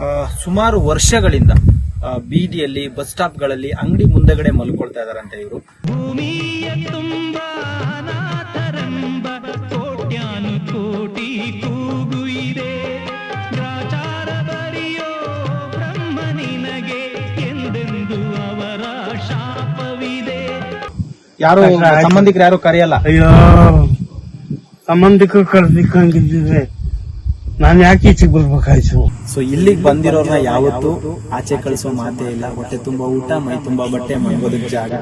ಆ, ಸುಮಾರು ವರ್ಷಗಳಿಂದ ಬೀದಿಯಲ್ಲಿ ಬಸ್ ಸ್ಟಾಪ್ಗಳಲ್ಲಿ ಅಂಗಡಿ ಮುಂದೆಗಡೆ ಮಲ್ಕೊಳ್ತಾ ಇದಾರಂತೆ ಇವರು. ಭೂಮಿಯ ತುಂಬ ಅನಾಥರೆಂಬ ಕೋಟ್ಯಾನು ಕೋಟಿ ಕೂಗು ಇದೆ. ಗ್ರಾಚಾರ ಬರೆಯೋ ಬ್ರಹ್ಮ ನಿನಗೆ ಎಂದೆಂದು ಶಾಪವಿದೆ. ಯಾರು ಸಂಬಂಧಿಕರು ಯಾರು ಕರೆಯಲ್ಲ? ಅಯ್ಯೋ ಸಂಬಂಧಿಕರು ಕರೆದಿಕ್ಕಂಗಿದ್ದಿದ್ರೆ ನಾನು ಯಾಕೆ ಈಚೆಗೆ ಬರ್ಬೇಕಾಯ್ತು? ಸೊ ಇಲ್ಲಿಗೆ ಬಂದಿರೋರ್ನ ಯಾವತ್ತೂ ಆಚೆ ಕಳಿಸೋ ಮಾತೇ ಇಲ್ಲ. ಹೊಟ್ಟೆ ತುಂಬಾ ಊಟ ಮೈ ತುಂಬಾ ಬಟ್ಟೆ ಮೈಗೋದಕ್ಕೆ ಜಾಗ.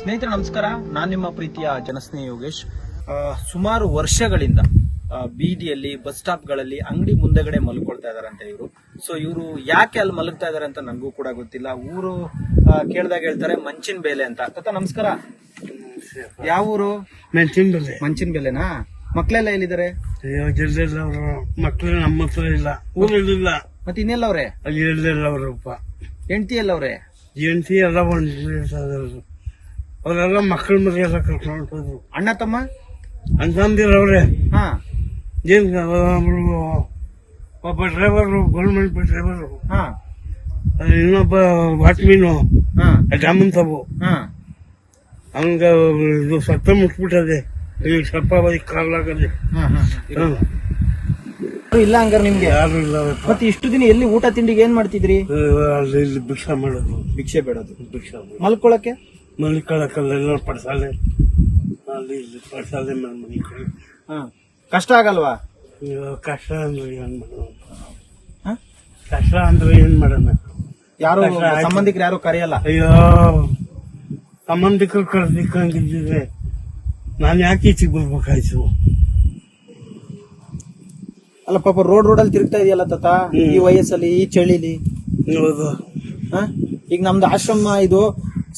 ಸ್ನೇಹಿತರೆ ನಮಸ್ಕಾರ. ನಾನು ನಿಮ್ಮ ಪ್ರೀತಿಯ ಜನಸ್ನೇಹಿ ಯೋಗೇಶ್. ಸುಮಾರು ವರ್ಷಗಳಿಂದ ಬೀದಿಯಲ್ಲಿ ಬಸ್ ಸ್ಟಾಪ್ಗಳಲ್ಲಿ ಅಂಗಡಿ ಮುಂದೆಗಡೆ ಮಲ್ಕೊಳ್ತಾ ಇದಾರಂತೆ ಇವರು. ಸೊ ಇವರು ಯಾಕೆ ಅಲ್ಲಿ ಮಲಗ್ತಾ ಇದಾರೆ ಅಂತ ನನಗೂ ಕೂಡ ಗೊತ್ತಿಲ್ಲ. ಊರು ಕೇಳಿದಾಗ ಹೇಳ್ತಾರೆ ಮಂಚಿನ ಬೇಲೆ ಅಂತ. ತಾತ ನಮಸ್ಕಾರ. ಯಾವ ಊರು? ಮೆಣಸಿನ ಬೆಲೆ. ಮಂಚಿನ ಬೇಲೆನಾ? ಮಕ್ಳೆಲ್ಲ ಎಲ್ಲಿದ್ದಾರೆ? ಅವರು ಮಕ್ಕಳು ನಮ್ಮ ಹತ್ರ ಇಲ್ಲ. ಊರಿಲ್ಲ ಮತ್ತೆ ಇನ್ನೆಲ್ಲವ್ರೆ? ಅಲ್ಲಿ ಎಲ್ಲೆಲ್ಲ ಅವರಪ್ಪ ಹೆಂಡತಿ ಎಲ್ಲವ್ರೆ? ಹೆಂಡತಿ ಎಲ್ಲ ಒಂದು ಅವರೆಲ್ಲ ಮಕ್ಕಳ ಮರಿ ಎಲ್ಲ ಕರ್ಕೊಂಡು ಅಣ್ಣ ತಮ್ಮ? ಅಂತಂದಿರವ್ರೆ ಹಾ. ಒಬ್ರು ಒಬ್ಬ ಡ್ರೈವರು ಗೌರ್ಮೆಂಟ್ ಡ್ರೈವರು ಹಾ. ಇನ್ನೊಬ್ಬ ವಾಚ್ಮೀನು ಹಾ. ಜಾಮೂನ್ ಹಾ. ಹಂಗ ಇದು ಸತ್ತ ಮುಟ್ಬಿಟ್ಟದೆ. ಈಗ ಸ್ವಲ್ಪ ಕಾಲಾಗದೆ ಇಲ್ಲ ಹಂಗಾರೆ ನಿಮ್ಗೆ? ಯಾರು ಇಲ್ಲ ಮತ್ತೆ ಇಷ್ಟು ದಿನ ಎಲ್ಲಿ ಊಟ ತಿಂಡಿಗೆ ಏನ್ ಮಾಡ್ತಿದ್ರಿ? ಅಲ್ಲಿ ಇಲ್ಲಿ ಭಿಕ್ಷೆ ಮಾಡೋದು. ಭಿಕ್ಷೆ ಬೇಡದು. ಭಿಕ್ಷಾ ಮಾಡೋದು. ಮಲ್ಕೊಳಕ್ಕೆ? ಮಲಿಕಳಕಲ್ಲೆಲ್ಲ ಪಡ್ಸಾಲೆ ಅಲ್ಲಿ ಇಲ್ಲಿ ಪಡ್ಸಾಲೆ ಮೇಲೆ ಮನೆ ಕಡೆ. ಹಾ. ಕಷ್ಟ ಆಗಲ್ವಾ? ಇವಾಗ ಕಷ್ಟ ಅಂದ್ರೆ ಏನ್ ಮಾಡೋಣ? ಹಾ? ಕಷ್ಟ ಅಂದ್ರೆ ಏನ್ ಮಾಡೋಣ? ಯಾರು ಕಷ್ಟ ಆಯ್ತು. ಸಂಬಂಧಿಕರು ಯಾರು ಕರೆಯಲ್ಲ? ಅಯ್ಯೋ ಸಂಬಂಧಿಕರು ಕರೆದಿಕ್ಕಂಗಿದ್ದಿದ್ರೆ ನಾನು ಯಾಕೆ ಈಚೆಗೆ ಬರ್ಬೇಕಾಯ್ತು? ಅಲ್ಲ ಪಾಪ ರೋಡ್ ಅಲ್ಲಿ ತಿರುಗ್ತಾ ಇದೆಯಲ್ಲ ತಾತ? ಹ್ಮ್. ಈ ವಯಸ್ಸಲ್ಲಿ ಈ ಚಳಿಲಿ? ಹೌದು. ಹಾ? ಈಗ ನಮ್ದು ಆಶ್ರಮ ಇದು.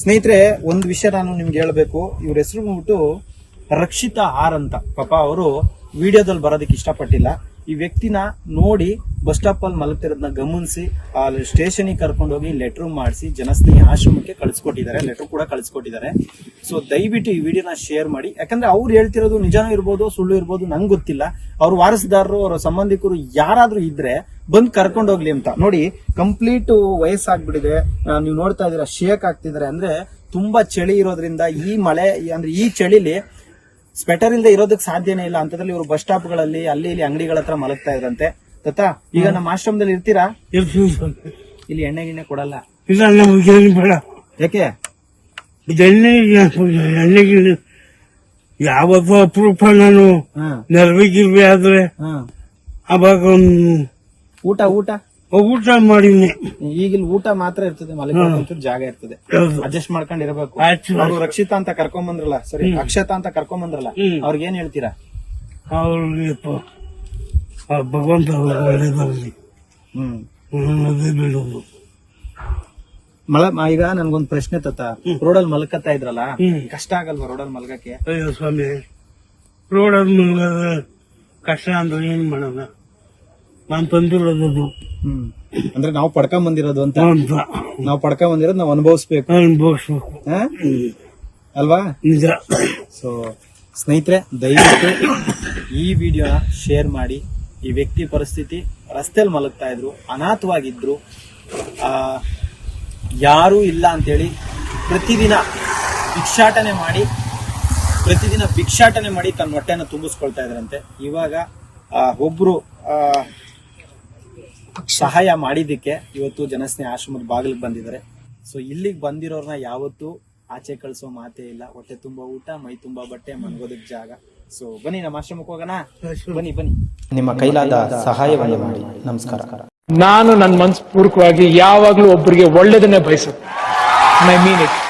ಸ್ನೇಹಿತರೆ ಒಂದ್ ವಿಷಯ ನಾನು ನಿಮ್ಗೆ ಹೇಳ್ಬೇಕು. ಇವ್ರ ಹೆಸರು ಬಂದ್ಬಿಟ್ಟು ರಕ್ಷಿತಾ ಆರ್ ಅಂತ. ಪಾಪ ಅವರು ವಿಡಿಯೋದಲ್ಲಿ ಬರೋದಕ್ಕೆ ಇಷ್ಟಪಟ್ಟಿಲ್ಲ. ಈ ವ್ಯಕ್ತಿನ ನೋಡಿ ಬಸ್ ಸ್ಟಾಪ್ ಅಲ್ಲಿ ಮಲಗ್ತಿರೋದನ್ನ ಗಮನಿಸಿ ಅಲ್ಲಿ ಸ್ಟೇಷನ್ಗೆ ಕರ್ಕೊಂಡು ಹೋಗಿ ಲೆಟರ್ ಮಾಡಿಸಿ ಜನಸ್ನೇಹಿ ಆಶ್ರಮಕ್ಕೆ ಕಳಿಸ್ಕೊಟ್ಟಿದ್ದಾರೆ. ಲೆಟರ್ ಕೂಡ ಕಳಿಸ್ಕೊಟ್ಟಿದ್ದಾರೆ. ಸೊ ದಯವಿಟ್ಟು ಈ ವಿಡಿಯೋನ ಶೇರ್ ಮಾಡಿ. ಯಾಕಂದ್ರೆ ಅವ್ರು ಹೇಳ್ತಿರೋದು ನಿಜನೂ ಇರ್ಬೋದು ಸುಳ್ಳು ಇರ್ಬೋದು ನಂಗೆ ಗೊತ್ತಿಲ್ಲ. ಅವ್ರ ವಾರಸದಾರರು ಅವರ ಸಂಬಂಧಿಕರು ಯಾರಾದ್ರೂ ಇದ್ರೆ ಬಂದ್ ಕರ್ಕೊಂಡು ಹೋಗ್ಲಿ ಅಂತ. ನೋಡಿ ಕಂಪ್ಲೀಟ್ ವಯಸ್ಸಾಗ್ಬಿಟ್ಟಿದೆ. ಆ, ನೀವು ನೋಡ್ತಾ ಇದೀರ ಶೇಕ್ ಆಗ್ತಿದ್ದಾರೆ. ಅಂದ್ರೆ ತುಂಬಾ ಚಳಿ ಇರೋದ್ರಿಂದ ಈ ಮಳೆ ಅಂದ್ರೆ ಈ ಚಳಿಲಿ ಸ್ವೆಟರ್ ಇಲ್ಲದೆ ಇರೋದಕ್ಕೆ ಸಾಧ್ಯನೇ ಇಲ್ಲ. ಅಂತದ್ರಲ್ಲಿ ಇವರು ಬಸ್ ಸ್ಟಾಪ್ಗಳಲ್ಲಿ ಅಲ್ಲಿ ಇಲ್ಲಿ ಅಂಗಡಿಗಳ ಹತ್ರ ಮಲಗ್ತಾ ಇದ್ರಂತೆ. ಗೊತ್ತಾ? ಈಗ ನಮ್ಮ ಆಶ್ರಮದಲ್ಲಿ ಇರ್ತೀರಾ? ಇಲ್ಲಿ ಎಣ್ಣೆ ಗಿಣ್ಣೆ ಕೊಡಲ್ಲ. ಇಲ್ಲ ಬೇಡ. ಯಾಕೆ? ಎಣ್ಣೆ ಗಿಣ್ಣೆ. ಯಾವತ್ತೂ ಅಪರೂಪ ನಾನು ಹಾ. ನೆರವಿಗಿರ್ವಿ ಆದ್ರೆ ಅವಾಗ ಒಂದು ಊಟ ಊಟ? ಊಟ ಮಾಡಿದ್ನಿ ಈಗಿಲ್ ಊಟ ಮಾತ್ರ ಇರ್ತದೆ ಮಲಗೋಕೆ ಒಂಚೂರು ಜಾಗ ಇರ್ತದೆ. ಹೌದು. ಅಡ್ಜಸ್ಟ್ ಮಾಡ್ಕೊಂಡು ಇರಬೇಕು ಆಯ್ತು. ಅವ್ರು ರಕ್ಷಿತಾ ಅಂತ ಕರ್ಕೊಂಡ್ ಬಂದ್ರಲ್ಲ ಸರಿ ಅಕ್ಷತಾ ಅಂತ ಕರ್ಕೊಂಡ್ ಬಂದ್ರಲ್ಲ ಹ್ಮ್. ಅವ್ರಿಗೆ ಏನ್ ಹೇಳ್ತೀರಾ? ಅವ್ರಿಗೆ ಪ- ಆ ಭಗವಂತ ಅವ್ರಿಗೆ ಒಳ್ಳೇದಾಗಲಿ ಹ್ಮ್. ಹ್ಮ್, ಅದೇ ಬಿಡೋದು ಮಳ ಈಗ ನನ್ಗೊಂದ್ ಪ್ರಶ್ನೆ ತತ್ತ. ರೋಡಲ್ಲಿ ಮಲ್ಕತ್ತಾ ಇದ್ರಲ್ಲ ಹ್ಮ್. ಕಷ್ಟ ಆಗಲ್ವಾ ರೋಡಲ್ಲಿ ಮಲ್ಗಕ್ಕೆ? ಅಯ್ಯೋ ಸ್ವಾಮಿ ರೋಡ್ ಮಲ್ಗ ಕಷ್ಟ ಅಂದ್ರೆ ಏನ್ ಮಾಡೋಣ? ನಾನ್ ತಂದಿರೋದು ಹ್ಮ್. ಅಂದ್ರೆ ನಾವು ಪಡ್ಕೊಂಡ್ ಬಂದಿರೋದು ಅಂತ? ಅಂತ ನಾವು ಪಡ್ಕೊಂಡ್ ಬಂದಿರೋದು ನಾವು ಅನುಭವಿಸ್ಬೇಕು. ಅನುಭವಿಸ್ಬೇಕು. ಹಾ? ಅಲ್ವಾ? ನಿಜ. ಸೊ ಸ್ನೇಹಿತರೆ ದಯವಿಟ್ಟು ಈ ವಿಡಿಯೋನ ಶೇರ್ ಮಾಡಿ. ಈ ವ್ಯಕ್ತಿ ಪರಿಸ್ಥಿತಿ ರಸ್ತೆಯಲ್ಲಿ ಮಲಗ್ತಾ ಇದ್ರು ಅನಾಥವಾಗಿದ್ರು ಆ, ಯಾರೂ ಇಲ್ಲ ಅಂತೇಳಿ ಪ್ರತಿದಿನ ಭಿಕ್ಷಾಟನೆ ಮಾಡಿ ಪ್ರತಿದಿನ ಭಿಕ್ಷಾಟನೆ ಮಾಡಿ ತನ್ನ ಹೊಟ್ಟೆನ ತುಂಬಿಸ್ಕೊಳ್ತಾ ಇದ್ರಂತೆ. ಇವಾಗ ಒಬ್ಬರು ಸಹಾಯ ಮಾಡಿದ್ದಕ್ಕೆ ಇವತ್ತು ಜನಸ್ನೇಹ ಆಶ್ರಮದ ಬಾಗಿಲಿಗೆ ಬಂದಿದ್ದಾರೆ. ಸೊ ಇಲ್ಲಿಗೆ ಬಂದಿರೋರ್ನ ಯಾವತ್ತೂ ಆಚೆ ಕಳಿಸೋ ಮಾತೇ ಇಲ್ಲ. ಹೊಟ್ಟೆ ತುಂಬಾ ಊಟ ಮೈ ತುಂಬಾ ಬಟ್ಟೆ ಮನ್ಗೋದಕ್ಕೆ ಜಾಗ. ಸೊ ಬನ್ನಿ ನಮ್ಮ ಆಶ್ರಮಕ್ಕೆ ಹೋಗೋಣ? ಬನ್ನಿ ಬನ್ನಿ. ನಿಮ್ಮ ಕೈಲಾದ ಸಹಾಯವನ್ನು ಮಾಡಿ. ನಮಸ್ಕಾರ. ನಾನು ನನ್ನ ಮನಸ್ಪೂರ್ವಕವಾಗಿ ಯಾವಾಗ್ಲೂ ಒಬ್ಬರಿಗೆ ಒಳ್ಳೇದನ್ನೇ ಬಯಸುತ್ತೆ ಮೈ ಮೀನ್ ಇಟ್